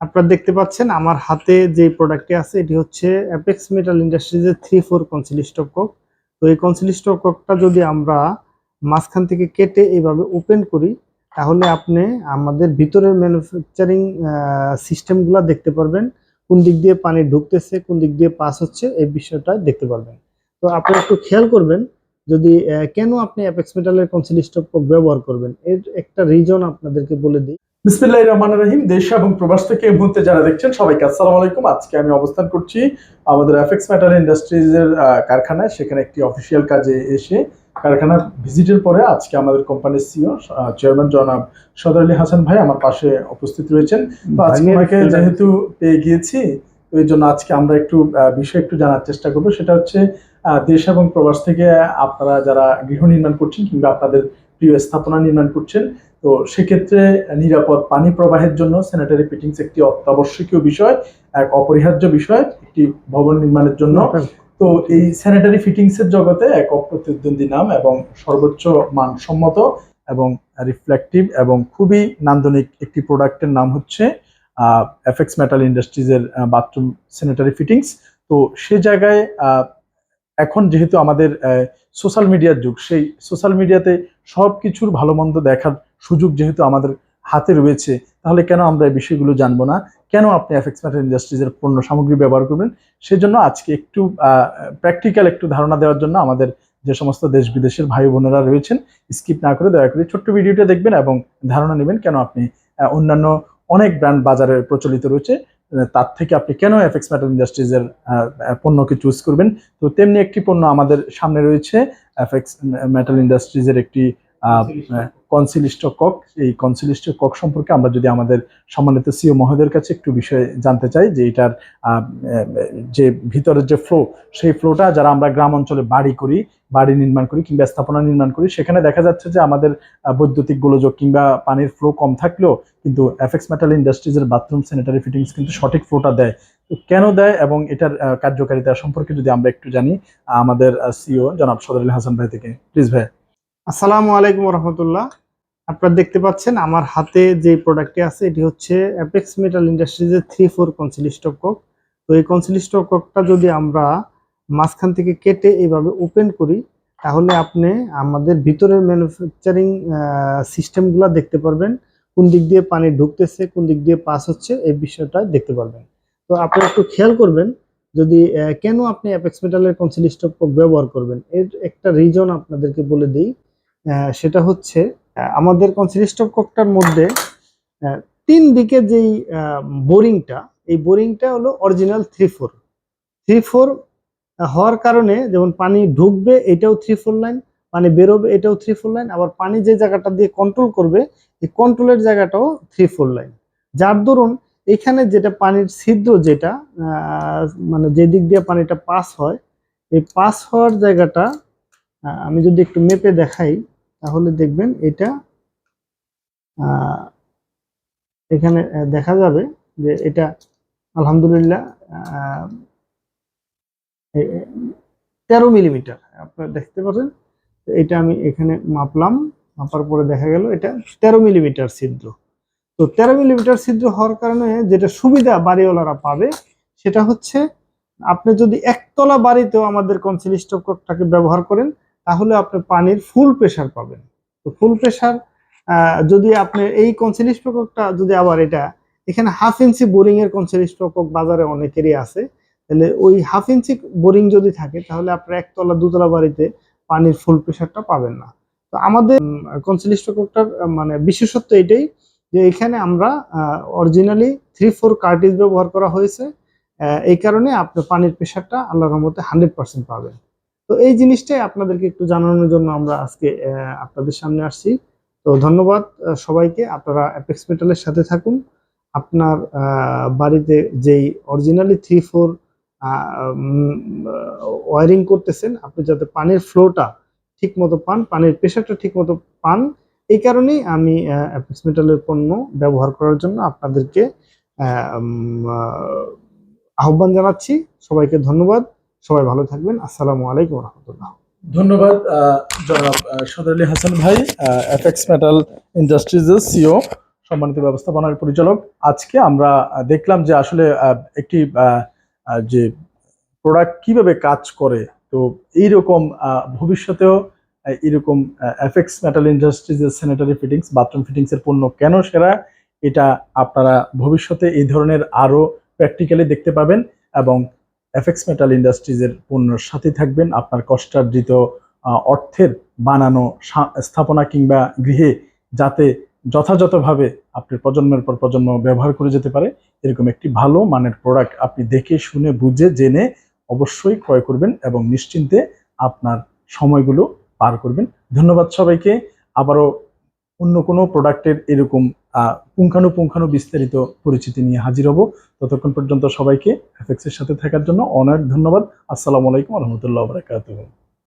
আপনারা দেখতে পাচ্ছেন আমার হাতে যে প্রোডাক্টটি আছে, এটি হচ্ছে অ্যাপেক্স মেটাল ইন্ডাস্ট্রিজের থ্রি ফোর কনসিলিস্টক কক তো এই কনসিলিস্টক ককটা যদি আমরা মাঝখান থেকে কেটে এইভাবে ওপেন করি, তাহলে আপনি আমাদের ভিতরের ম্যানুফ্যাকচারিং সিস্টেমগুলো দেখতে পারবেন। কোন দিক দিয়ে পানি ঢুকতেছে, কোন দিক দিয়ে পাস হচ্ছে, এই বিষয়টা দেখতে পারবেন। তো আপনারা একটু খেয়াল করবেন, যদি কেন আপনি অ্যাপেক্স মেটালের কনসিলিস্টক কক ব্যবহার করবেন? এর একটা রিজন আপনাদেরকে বলে দিই। বিসমিল্লাহ রহমান রহিম দেশ এবং প্রবাস থেকে এই মুহূর্তে যারা দেখছেন সবাইকে আসসালামু আলাইকুম। আজকে আমি অবস্থান করছি আমাদের এফএক্স ম্যাটার ইন্ডাস্ট্রিজের কারখানায়। সেখানে একটি অফিসিয়াল কাজে এসে কারখানার ভিজিটের পরে আজকে আমাদের কোম্পানির সিও চেয়ারম্যান জনাব সদর আলী হাসান ভাই আমার পাশে উপস্থিত রয়েছেন। তো আজকে যেহেতু পেয়ে গিয়েছি এই জন্য আজকে আমরা একটু বিষয় একটু জানার চেষ্টা করব। সেটা হচ্ছে আহ, দেশ এবং প্রবাস থেকে আপনারা যারা গৃহ নির্মাণ করছেন কিংবা আপনাদের প্রিয় স্থাপনা নির্মাণ করছেন। তো সেক্ষেত্রে নিরাপদ পানি প্রবাহের জন্য স্যানিটারি ফিটিংস একটি অত্যাবশ্যকীয় বিষয় এক অপরিহার্য বিষয় একটি ভবন নির্মাণের জন্য। তো এই স্যানিটারি ফিটিংস এর জগতে এক অপ্রতিদ্বন্দ্বী নাম এবং সর্বোচ্চ মানসম্মত এবং রিফ্লেকটিভ এবং খুবই নান্দনিক একটি প্রোডাক্টের নাম হচ্ছে এফেক্স মেটাল ইন্ডাস্ট্রিজের বাথরুম স্যানিটারি ফিটিংস তো সে জায়গায় আহ, এখন যেহেতু আমাদের সোশ্যাল মিডিয়ার যুগ। সেই সোশ্যাল মিডিয়াতে সব কিছুর ভালো মন্দ দেখার সুযোগ যেহেতু আমাদের হাতে রয়েছে, তাহলে কেন আমরা এই বিষয়গুলো জানব না? কেন আপনি এফএক্স মেটাল ইন্ডাস্ট্রিজের পণ্য সামগ্রী ব্যবহার করবেন? সেজন্য আজকে একটু প্র্যাকটিক্যাল একটু ধারণা দেওয়ার জন্য আমাদের যে সমস্ত দেশ বিদেশের ভাই বোনেরা রয়েছেন স্কিপ না করে দয়া করে ছোট্ট ভিডিওটা দেখবেন এবং ধারণা নেবেন কেন আপনি অন্যান্য অনেক ব্র্যান্ড বাজারে প্রচলিত রয়েছে। তার থেকে আপনি কেন এফএক্স মেটাল ইন্ডাস্ট্রিজের পণ্যকে চুজ করবেন? তো তেমনি একটি পণ্য আমাদের সামনে রয়েছে এফএক্স মেটাল ইন্ডাস্ট্রিজের একটি কনসিলিস্ট কক, এই কনসিলিস্ট কক সম্পর্কে আমরা যদি আমাদের সম্মানিত সিও মহোদয়ের কাছে একটু বিষয় জানতে চাই যে এটার যে ভিতরের যে ফ্লো সেই ফ্লোটা যারা আমরা গ্রাম অঞ্চলে বাড়ি করি, বাড়ি নির্মাণ করি কিংবা স্থাপনা নির্মাণ করি, সেখানে দেখা যাচ্ছে যে আমাদের বৈদ্যুতিক গোলযোগ কিংবা পানির ফ্লো কম থাকলেও কিন্তু এফেক্স মেটাল ইন্ডাস্ট্রিজের বাথরুম স্যানিটারি ফিটিংস কিন্তু সঠিক ফ্লোটা দেয়। কেন দেয় এবং এটার কার্যকারিতা সম্পর্কে যদি আমরা একটু জানি আমাদের সিও জনাব সদর আলী হাসান ভাই থেকে। প্লিজ ভাই। আসসালামু আলাইকুম রহমতুল্লাহ আপনারা দেখতে পাচ্ছেন আমার হাতে যে প্রোডাক্টটি আছে, এটি হচ্ছে অ্যাপেক্স মেটাল ইন্ডাস্ট্রিজের থ্রি ফোর কনসিলিস্টক কক তো এই কনসিলিস্টক ককটা যদি আমরা মাঝখান থেকে কেটে এইভাবে ওপেন করি, তাহলে আপনি আমাদের ভিতরের ম্যানুফ্যাকচারিং সিস্টেমগুলো দেখতে পারবেন। কোন দিক দিয়ে পানি ঢুকতেছে, কোন দিক দিয়ে পাস হচ্ছে, এই বিষয়টা দেখতে পারবেন। তো আপনি একটু খেয়াল করবেন, যদি কেন আপনি অ্যাপেক্স মেটালের কনসিলিস্টক কক ব্যবহার করবেন? এর একটা রিজন আপনাদেরকে বলে দিই। সেটা হচ্ছে আমাদের কনসিলিস্টক ককটার মধ্যে তিন দিকে যেই বোরিংটা, এই বোরিংটা হলো original three four. Three four হওয়ার কারণে যেমন পানি ঢুকবে, এটাও থ্রি ফোর লাইন, পানি বেরোবে, এটাও থ্রি ফোর লাইন, আবার পানি যে জায়গাটা দিয়ে কন্ট্রোল করবে, এই কন্ট্রোলের জায়গাটাও থ্রি ফোর লাইন। যার দরুন, এখানে যেটা পানির ছিদ্র যেটা মানে যে দিক দিয়ে পানিটা পাস হয়, এই পাস হওয়ার জায়গাটা আমি যদি একটু মেপে দেখাই দেখবেন এটা এখানে দেখা যাবে যে এটা আলহামদুলিল্লাহ তেরো মিলিমিটার। আপনারা দেখতে পাচ্ছেন? এটা আমি এখানে মাপলাম, মাপার পরে দেখা গেল এটা তেরো মিলিমিটার ছিদ্র। তো তেরো মিলিমিটার ছিদ্র হওয়ার কারণে যেটা সুবিধা বাড়িওয়ালারা পাবে, সেটা হচ্ছে আপনি যদি একতলা বাড়িতেও আমাদের কনসিলিস্টকটাকে ব্যবহার করেন তাহলে আপনি পানির ফুল প্রেশার পাবেন। তো ফুল প্রেশার যদি আপনি এই কনসিলিস্টকটা যদি আবার এটা, এখানে হাফ ইঞ্চি বোরিং এর কনসিলিস্টক বাজারে অনেকেরই আছে, তাহলে ওই হাফ ইঞ্চি বোরিং যদি থাকে, তাহলে আপনার একতলা, দুতলা বাড়িতে পানির ফুল প্রেশারটা পাবেন না। তো আমাদের কনসিলিস্টকটার মানে বিশেষত্ব এটাই যে এখানে আমরা অরিজিনালি থ্রি ফোর কার্টিজ ব্যবহার করা হয়েছে এই কারণে আপনি পানির প্রেশারটা আল্লাহর রহমতে হান্ড্রেড পার্সেন্ট পাবেন। তো এই জিনিসটাই আপনাদেরকে একটু জানানোর জন্য আমরা আজকে আপনাদের সামনে আসছি। তো ধন্যবাদ সবাইকে। আপনারা অ্যাপেক্স মেটালের সাথে থাকুন। আপনার বাড়িতে যেই অরিজিনালি থ্রি ফোর ওয়ারিং করতেছেন, আপনি যাতে পানির ফ্লোটা ঠিক মতো পান, পানির প্রেশারটা ঠিক মতো পান, এই কারণেই আমি অ্যাপেক্স মেটালের পণ্য ব্যবহার করার জন্য আপনাদেরকে আহ্বান জানাচ্ছি। সবাইকে ধন্যবাদ। সবাই ভালো থাকবেন। আসসালামু আলাইকুম রহমতুল্লাহ। ধন্যবাদ জনাব সদর আলী হাসান ভাই এফএক্স মেটাল ইন্ডাস্ট্রিজের সিও, সম্মানিত ব্যবস্থাপনার পরিচালক। আজকে আমরা দেখলাম যে আসলে একটি যে প্রোডাক্ট কীভাবে কাজ করে, তো এইরকম ভবিষ্যতেও এরকম এফএক্স মেটাল ইন্ডাস্ট্রিজের স্যানিটারি ফিটিংস বাথরুম ফিটিংস এর পণ্য কেন সেরা, এটা আপনারা ভবিষ্যতে এই ধরনের আরও প্র্যাকটিক্যালি দেখতে পাবেন এবং এফএক্স মেটাল ইন্ডাস্ট্রিজের পণ্যের সাথে থাকবেন। আপনার কষ্টার্জিত অর্থের বানানো স্থাপনা কিংবা গৃহে যাতে যথাযথভাবে আপনি প্রজন্মের পর প্রজন্ম ব্যবহার করে যেতে পারে, এরকম একটি ভালো মানের প্রোডাক্ট আপনি দেখে, শুনে, বুঝে, জেনে অবশ্যই ক্রয় করবেন এবং নিশ্চিন্তে আপনার সময়গুলো পার করবেন। ধন্যবাদ সবাইকে। আবারও অন্য কোনো প্রোডাক্টের এরকম পুঙ্খানুপুঙ্খানু বিস্তারিত পরিচিতি নিয়ে হাজির হব। ততক্ষণ পর্যন্ত সবাইকে এফএক্সের সাথে থাকার জন্য অনেক ধন্যবাদ। আসসালামু আলাইকুম রহমতুল্লাহ বারকাতুহ।